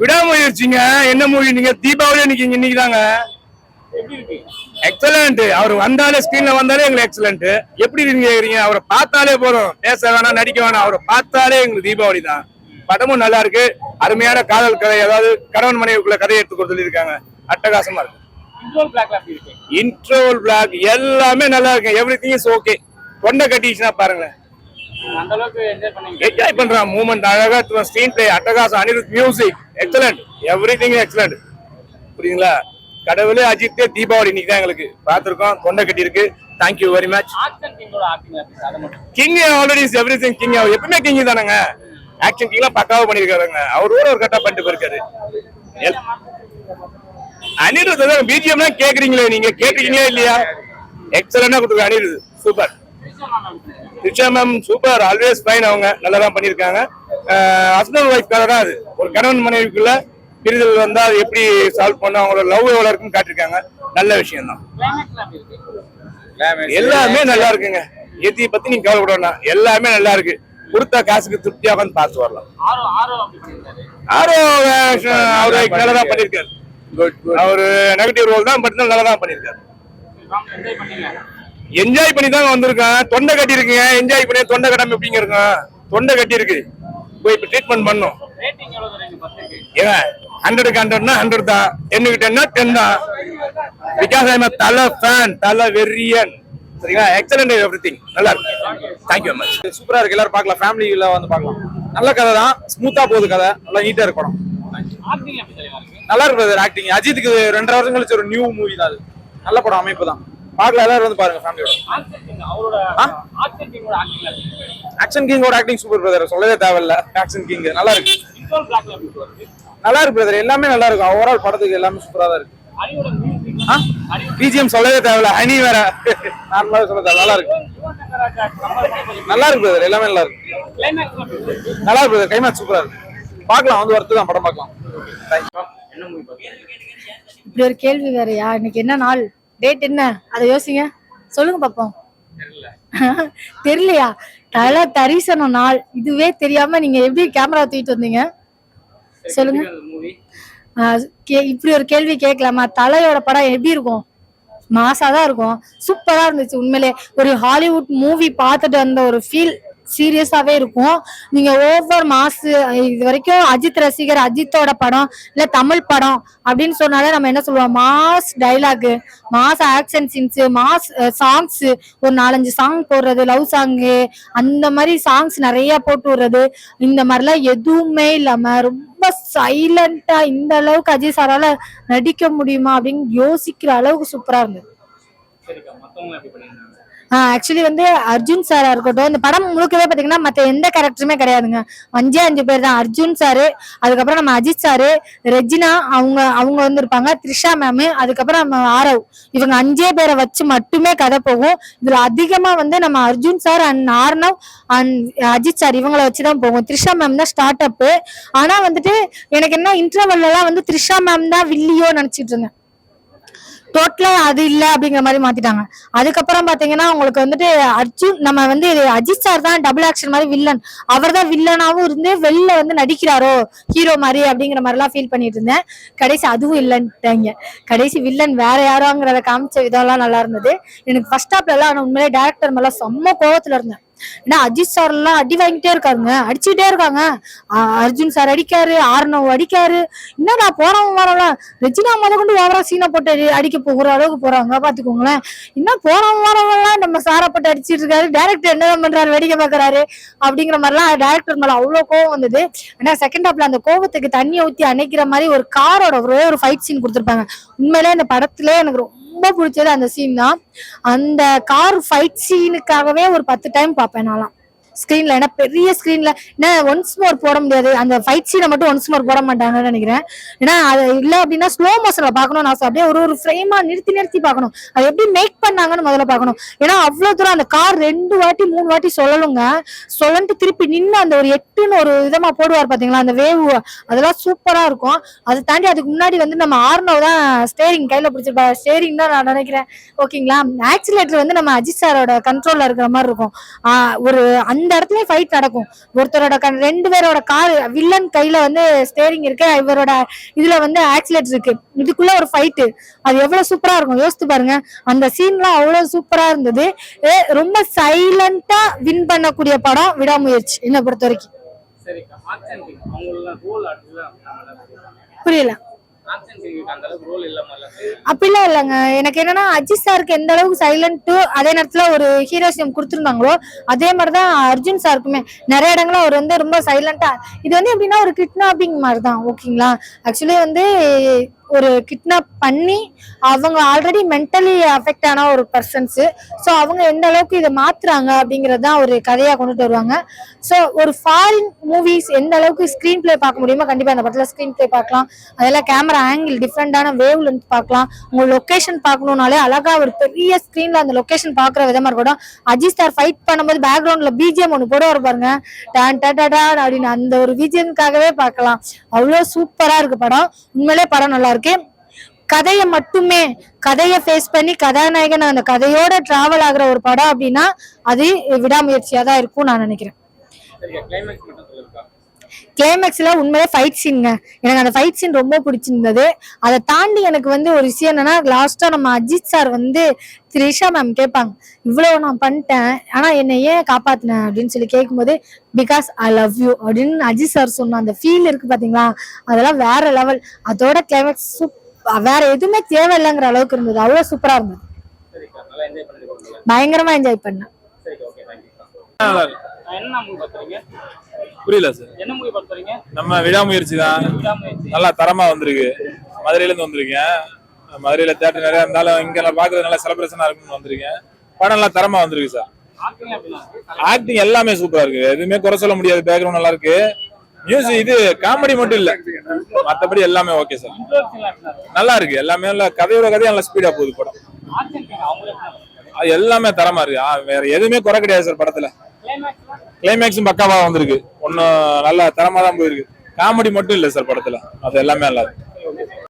விடாமுயற்சிங்க. என்ன மூவி? நீங்க தீபாவளி இன்னைக்கு இன்னைக்கு தாங்க எக்ஸலண்ட் அவர் வந்தாலே ஸ்கிரீன்ல வந்தாலே எங்களுக்கு எக்ஸலண்ட் எப்படி நீங்க கேக்குறீங்க? அவரை பார்த்தாலே போதும். பேச வேணாம் நடிக்க வேணாம். அவரை பார்த்தாலே எங்களுக்கு தீபாவளி தான். படமும் நல்லா இருக்கு. அருமையான காதல் கதை அதாவது கணவன் மனைவிக்குள்ள கதையை எடுத்து கொடுத்து இருக்காங்க அட்டகாசமா இருக்கு. இன்ட்ரோல் பிளாக் எல்லாமே நல்லா இருக்கு. எவ்ரி திங் இஸ் ஓகே தொண்டை கட்டிச்சுன்னா பாருங்களேன். என்ஜாய் பண்றான் மூமெண்ட் அழகா ஸ்க்ரீன் பிளே அட்டகாசம் Anirudh music excellent every thing excellent புரியுங்களா கடவுளே அஜித் தீபாவளி இன்னைக்கு தான் எங்களுக்கு பார்த்துருக்கோம். தொண்டை கட்டி இருக்கு. Thank you very much king already is every thing king எப்பவுமே கிங் தானங்க. ஆக்ஷன் கிங்லாம் பக்காவா பண்ணிருக்காருங்க. அவர் ஊர ஒரு கட்டா பண்ணிட்டு போயிருக்காரு. அனிருத் தான் பிஜிஎம் கேக்குறீங்களே. நீங்க கேக்குறீங்களா இல்லையா? எக்ஸலண்டா கொடுத்துருக்க Anirudh. Super Risha ma'am super always fine அவங்க. நல்லா தான் பண்ணியிருக்காங்க ஹஸ்பண்ட் ஒய்ஃப் கதை தான் அது. ஒரு கணவன் மனைவிக்குள்ள பிரிதல் வந்தா அது எப்படி சால்வ் பண்ண அவங்களோட லவ் எவ்வளவு இருக்குன்னு காட்டிருக்காங்க நல்ல விஷயம் தான். எல்லாமே நல்லா இருக்குங்க. எத்தியை பத்தி நீங்க கவலைப்பட வேண்டாம் எல்லாமே நல்லா இருக்கு. கொடுத்த காசுக்கு திருப்தியா உட்காந்து பார்த்து வரலாம். ஆரோ அவரு நல்லா தான் பண்ணிருக்காரு அவரு நெகட்டிவ் ரோல் தான் பட் நல்லா தான் பண்ணிருக்காரு என்ஜாய் பண்ணி தான் வந்திருக்கேன். தொண்டை கட்டி இருக்குங்க என்ஜாய் பண்ணி தொண்டை கட்டாம எப்படிங்க இருக்கும் தொண்டை கட்டி இருக்கு போய் இப்ப ட்ரீட்மெண்ட் பண்ணும் ஏங்க ஹண்ட்ரடுக்கு ஹண்ட்ரட்னா ஹண்ட்ரட் தான். டென்னுக்கு டென்னா டென் தான். Because I'm Thala fan Thala வெறியன். சரிங்களா? எக்ஸலண்ட் எவ்ரி திங் நல்லா இருக்கு. தேங்க்யூ மச் சூப்பரா இருக்கு. எல்லாரும் பார்க்கலாம். ஃபேமிலியில வந்து பார்க்கலாம். நல்ல கதை தான். ஸ்மூத்தா போகுது கதை. நல்லா நீட்டா இருக்கு படம். ஆக்டிங் எப்படி தெரியுமா இருக்கு? நல்லா இருக்கு பிரதர் ஆக்டிங் அஜித்துக்கு ரெண்டரை வருஷம் கழிச்சு ஒரு நியூ மூவி தான் அது. நல்ல படம் அமைப்பு தான். பார்க்கலாம் எல்லாரும் வந்து பாருங்க ஃபேமிலியோட ஆக்ஷன் கிங்கோட ஆக்டிங் சூப்பர் பிரதர் சொல்லவே தேவையில்ல. ஆக்ஷன் கிங் நல்லா இருக்கு. நல்லா இருக்கு பிரதர் எல்லாமே நல்லா இருக்கும். ஓவரால் படத்துக்கு எல்லாமே சூப்பரா தான் இருக்கு. ஆ? பிஜிஎம் சொல்லவே தேவையில்ல. ஹனி வேற. நார்மலாவே சொல்ல தேவை நல்லா இருக்கு. நல்லா இருக்கு பிரதர் எல்லாமே நல்லா இருக்கு. நல்லா இருக்கு பிரதர் கைமேட் சூப்பரா இருக்கு. பார்க்கலாம் வந்து வரத்து தான் படம் பார்க்கலாம். இப்படி ஒரு கேள்வி வேறயா இன்னைக்கு என்ன நாள்? டேட் என்ன? அதை யோசிங்க. சொல்லுங்க பாப்போம். தெரியலையா? தலை தரிசன நாள். இதுவே தெரியாம நீங்க எப்படி கேமரா தூக்கிட்டு வந்தீங்க? சொல்லுங்க. இப்படி ஒரு கேள்வி கேட்கலாமா? தலையோட படம் எப்படி இருக்கும்? மாசா தான் இருக்கும். சூப்பரா இருந்துச்சு உண்மையிலே. ஒரு ஹாலிவுட் மூவி பார்த்துட்டு வந்த ஒரு ஃபீல் சீரியஸாவே இருக்கும். நீங்க ஓவர் மாஸ் இது வரைக்கும் அஜித் ரசிகர் அஜித்தோட படம் இல்ல தமிழ் படம் அப்படின்னு சொன்னாலே நம்ம என்ன சொல்லுவோம்? Mass dialogue mass action scenes mass songs ஒரு நாலஞ்சு சாங் போடுறது லவ் சாங்கு அந்த மாதிரி சாங்ஸ் நிறைய போட்டு விடுறது. இந்த மாதிரிலாம் எதுவுமே இல்லாம ரொம்ப சைலண்டா இந்த அளவுக்கு அஜித் சாரால நடிக்க முடியுமா அப்படின்னு யோசிக்கிற அளவுக்கு சூப்பரா இருந்தது. ஆக்சுவலி வந்து அர்ஜுன் சாரா இருக்கட்டும் இந்த படம் முழுக்கவே பாத்தீங்கன்னா மத்த எந்த கேரக்டருமே கிடையாதுங்க. அஞ்சே அஞ்சு பேர் தான். அர்ஜுன் சாரு அதுக்கப்புறம் நம்ம அஜித் சாரு ரெஜினா அவங்க அவங்க வந்து இருப்பாங்க த்ரிஷா மேம் அதுக்கப்புறம் நம்ம ஆரவ். இவங்க அஞ்சே பேரை வச்சு மட்டுமே கதை போகும். இதுல அதிகமா வந்து நம்ம Arjun sir and Arnav and Ajith sir இவங்கள வச்சுதான் போகும். த்ரிஷா மேம் தான் ஸ்டார்ட் அப் ஆனா வந்துட்டு எனக்கு என்ன இன்டர்வல்லாம் வந்து த்ரிஷா மேம் தான் வில்லியோ நினைச்சிட்டு இருந்தேன். டோட்டலா அது இல்ல அப்படிங்கிற மாதிரி மாத்திட்டாங்க. அதுக்கப்புறம் பாத்தீங்கன்னா உங்களுக்கு வந்துட்டு அர்ஜுன் நம்ம வந்து அஜித் சார் தான் டபுள் ஆக்ஷன் மாதிரி வில்லன் அவர் தான் வில்லனாவும் இருந்து வெளில வந்து நடிக்கிறாரோ ஹீரோ மாதிரி அப்படிங்கிற மாதிரி எல்லாம் ஃபீல் பண்ணிட்டு இருந்தேன். கடைசி அதுவும் இல்லைன்ட்டாங்க. கடைசி வில்லன் வேற யாரோங்கிறத காமிச்ச விதம்லாம் நல்லா இருந்தது. எனக்கு ஃபர்ஸ்ட் ஹாப்ல எல்லாம் உண்மையிலே டேரக்டர் மேல செம்ம கோவத்துல இருந்தேன். ஏன்னா அஜித் சார் எல்லாம் அடி வாங்கிட்டே இருக்காருங்க. அடிச்சுட்டே இருக்காங்க. அ- அர்ஜுன் சார் அடிக்காரு ஆர்னவ் அடிக்காரு. என்னடா போறவன் வரலாம் ரெஜினா முத கொண்டு ஓவரா சீனை போட்டு அடிக்க போகிற அளவுக்கு போறாங்க. பாத்துக்கோங்களேன். இன்னும் போறவன் வரவெல்லாம் நம்ம சாரை போட்டு அடிச்சிட்டு இருக்காரு. டேரக்டர் என்னதான் பண்றாரு வேடிக்கை பாக்குறாரு அப்படிங்கிற மாதிரிலாம் டேரக்டர் மேல அவ்வளவு கோவம் வந்தது. ஆனா செகண்ட் ஹாப்ல அந்த கோவத்துக்கு தண்ணியை ஊத்தி அணைக்கிற மாதிரி ஒரு காரோட ஒரே ஒரு ஃபைட் சீன் கொடுத்துருப்பாங்க. உண்மையிலே இந்த படத்துல எனக்கு ரொம்ப ரொம்ப பிடிச்சது அந்த சீன் தான். அந்த கார் ஃபைட் சீனுக்காகவே ஒரு பத்து டைம் பார்ப்பேன் நான்லாம். ஸ்க்ரீன்ல ஏன்னா பெரிய ஸ்க்ரீன்ல ஏன்னா ஒன்ஸ் மோர் போட முடியாது. அந்த ஃபைட் சீனை மட்டும் ஒன்ஸ் மோர் போட மாட்டாங்கன்னு நினைக்கிறேன். ஏன்னா அது இல்லை அப்படின்னா ஸ்லோ மோஷன்ல பார்க்கணும் நான் அப்படியே ஒரு ஒரு ஃப்ரேமா நிறுத்தி நிறுத்தி பார்க்கணும். அது எப்படி மேக் பண்ணாங்கன்னு முதல்ல பார்க்கணும். ஏன்னா அவ்வளவு தூரம் அந்த கார் ரெண்டு வாட்டி மூணு வாட்டி சொல்லலுங்க. சொல்லன்ட்டு திருப்பி நின்று அந்த ஒரு எட்டுன்னு ஒரு விதமா போடுவார் பாத்தீங்களா? அந்த வேவ் அதெல்லாம் சூப்பரா இருக்கும். அதை தாண்டி அதுக்கு முன்னாடி வந்து நம்ம ஆர்னோ தான் ஸ்டேரிங் கையில பிடிச்சிருப்பா ஸ்டேரிங் தான் நான் நினைக்கிறேன். ஓகேங்களா ஆக்சிலேட்டர் வந்து நம்ம அஜித் சாரோட கண்ட்ரோல்ல இருக்கிற மாதிரி இருக்கும். ஒரு அந்த ரெண்டு இடத்துலயும் ஃபைட் நடக்கும். ஒருத்தரோட கண் ரெண்டு பேரோட கார் வில்லன் கையில வந்து ஸ்டேரிங் இருக்கு. இவரோட இதுல வந்து ஆக்சிலேட் இருக்கு. இதுக்குள்ள ஒரு ஃபைட்டு அது எவ்வளவு சூப்பரா இருக்கும். யோசித்து பாருங்க. அந்த சீன்லாம் அவ்வளவு சூப்பரா இருந்தது. ஏ, ரொம்ப சைலண்டா வின் பண்ணக்கூடிய படம் விடாமுயற்சி என்னை பொறுத்த வரைக்கும். புரியல. அப்படிலாம் இல்லைங்க. எனக்கு என்னன்னா அஜித் சாருக்கு எந்த அளவுக்கு சைலண்ட்டு அதே நேரத்தில் ஒரு ஹீரோசியம் கொடுத்துருந்தாங்களோ அதே மாதிரி தான் அர்ஜுன் சாருக்குமே. நிறைய இடங்கள அவர் வந்து ரொம்ப சைலண்டா இது வந்து எப்படின்னா ஒரு கிட்னாப்பிங் மாதிரி தான் ஓகேங்களா ஆக்சுவலி வந்து ஒரு கிட்னாப் பண்ணி அவங்க ஆல்ரெடி மென்டலி அஃபெக்ட் ஆன ஒரு பர்சன்ஸு ஸோ அவங்க எந்த அளவுக்கு இதை மாத்துறாங்க அப்படிங்கிறது தான் ஒரு கதையாக கொண்டுட்டு வருவாங்க. ஸோ ஒரு ஃபாரின் மூவிஸ் எந்த அளவுக்கு ஸ்க்ரீன் பிளே பார்க்க முடியுமோ கண்டிப்பாக அந்த படத்தில் ஸ்க்ரீன் பிளே பார்க்கலாம். அதெல்லாம் கேமரா ஆங்கிள் டிஃப்ரெண்டான வேவ் லென்த் பார்க்கலாம். உங்க லொக்கேஷன் பார்க்கணுன்னாலே அழகாக ஒரு பெரிய ஸ்க்ரீனில் அந்த லொக்கேஷன் பார்க்குற விதமாக இருக்கட்டும். அஜித் சார் ஃபைட் பண்ணும்போது பேக்ரவுண்டில் பிஜிஎம் ஒன்று போடுவார் பாருங்க. டான் டா அப்படின்னு அந்த ஒரு பிஜிஎம்காகவே பார்க்கலாம். அவ்வளோ சூப்பராக இருக்கு படம். உண்மையிலே படம் நல்லா இருக்கு. கதையை மட்டுமே கதையை ஃபேஸ் பண்ணி கதாநாயகன் அந்த கதையோட டிராவல் ஆகிற ஒரு படம் அப்படின்னா அது விடாமுயற்சியாக தான் இருக்கும் நான் நினைக்கிறேன். சரிக்கா கிளைமேக்ஸ்ல உண்மையிலே ஃபைட் சீனுங்க எனக்கு அந்த ஃபைட் சீன் ரொம்ப பிடிச்சிருந்தது. அதை தாண்டி எனக்கு வந்து ஒரு விஷயம் என்னன்னா லாஸ்டா நம்ம அஜித் சார் வந்து த்ரிஷா மேம் கேட்பாங்க இவ்வளவு நான் பண்ணிட்டேன் ஆனா என்னை ஏன் காப்பாத்தின? அப்படின்னு சொல்லி கேட்கும்போது பிகாஸ் ஐ லவ் யூ அப்படின்னு அஜித் சார் சொன்ன அந்த ஃபீல் இருக்கு பாத்தீங்களா? அதெல்லாம் வேற லெவல் அதோட கிளைமேக்ஸ் வேற எதுவுமே தேவையில்லைங்கிற அளவுக்கு இருந்தது. அவ்வளவு சூப்பரா இருந்தது. என்ஜாய் பயங்கரமா என்ஜாய் பண்ணேன். என்ன மூவி பார்த்துறீங்க புரியல சார் என்ன மூவி பார்த்துறீங்க நம்ம விடாமுயற்சி தான். நல்லா தரமா வந்திருக்கு. மதுரையில இருந்து வந்திருக்கேன். மதுரையில தேட்டர் நிறைய இருந்தாலும் இங்க பாக்குறது நல்லா செலிப்ரேஷனா இருக்குன்னு வந்திருக்கேன். படம் நல்லா தரமா வந்திருக்கு சார் ஆக்டிங் எல்லாமே சூப்பரா இருக்கு. எதுவுமே குறை சொல்ல முடியாது பேக்ரவுண்ட் நல்லா இருக்கு. மியூசிக் இது காமெடி மட்டும் இல்ல. மத்தபடி எல்லாமே ஓகே சார் நல்லா இருக்கு. எல்லாமே நல்லா கதையோட கதையும் நல்லா ஸ்பீடா போகுது படம். எல்லாமே தரமா இருக்கு. வேற எதுவுமே குறை கிடையாது சார் படத்துல. கிளைமேக்ஸும் பக்காவா வந்திருக்கு. ஒன்னும் நல்லா தரமாக தான் போயிருக்கு. காமெடி மட்டும் இல்ல சார் படத்துல. அது எல்லாமே நல்லா இருக்கு.